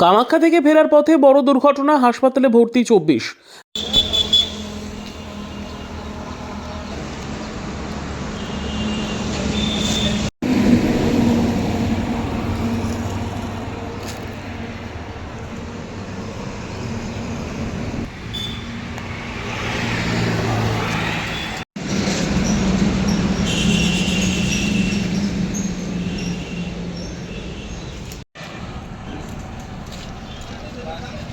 কামাখ্যা থেকে ফেরার পথে বড় দুর্ঘটনা হাসপাতালে ভর্তি চব্বিশ। Gracias.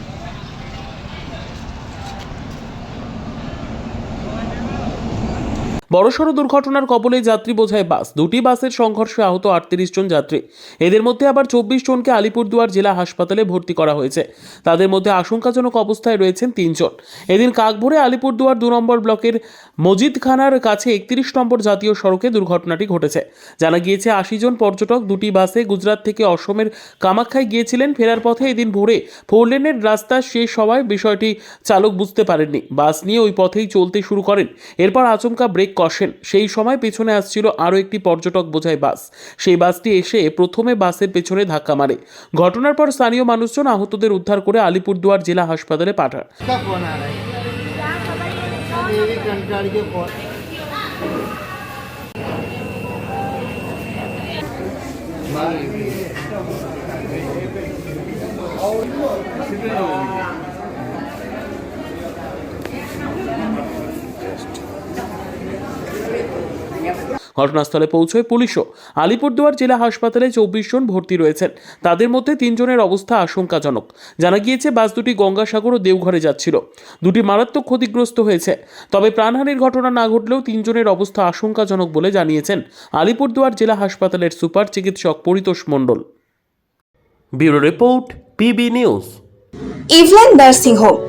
বড়সড় দুর্ঘটনার কবলে যাত্রী বোঝায় বাস। দুটি বাসের সংঘর্ষে আহত আটত্রিশ জন যাত্রী। এদের মধ্যে আবার চব্বিশ জনকে আলিপুরদুয়ার জেলা হাসপাতালে ভর্তি করা হয়েছে। তাদের মধ্যে আশঙ্কাজনক অবস্থায় রয়েছেন তিনজন। এদিন কাকভোরে আলিপুরদুয়ার দু নম্বর ব্লকের মজিদখানার কাছে একত্রিশ নম্বর জাতীয় সড়কে দুর্ঘটনাটি ঘটেছে। জানা গিয়েছে, আশি জন পর্যটক দুটি বাসে গুজরাট থেকে অসমের কামাখ্যায় গিয়েছিলেন। ফেরার পথে এদিন ভোরে ফোরলেনের রাস্তা শেষ হওয়ায় বিষয়টি চালক বুঝতে পারেননি। বাস নিয়ে ওই পথেই চলতে শুরু করেন। এরপর আচমকা ব্রেক কষেন সেই সময় পেছনে আসছিল আরও একটি পর্যটক বোঝাই বাস। সেই বাসটি এসে প্রথমে বাসের পেছনে ধাক্কা মারে। ঘটনার পর স্থানীয় মানুষজন আহতদের উদ্ধার করে আলিপুরদুয়ার জেলা হাসপাতালে পাঠান। ঘটনাস্থলে পৌঁছয় পুলিশও। আলিপুরদুয়ার জেলা হাসপাতালে চব্বিশ জন ভর্তি রয়েছেন। তাদের মধ্যে তিনজনের অবস্থা আশঙ্কাজনক। জানা গিয়েছে বাস দুটি গঙ্গাসাগর ও দেওঘরে যাচ্ছিল। দুটি মারাত্মক ক্ষতিগ্রস্ত হয়েছে। তবে প্রাণহানির ঘটনা না ঘটলেও তিনজনের অবস্থা আশঙ্কাজনক বলে জানিয়েছেন আলিপুরদুয়ার জেলা হাসপাতালের সুপার চিকিৎসক Paritosh Mondal. Bureau report PB news. ইভল্যান্ড nursing home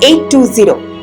Eight two zero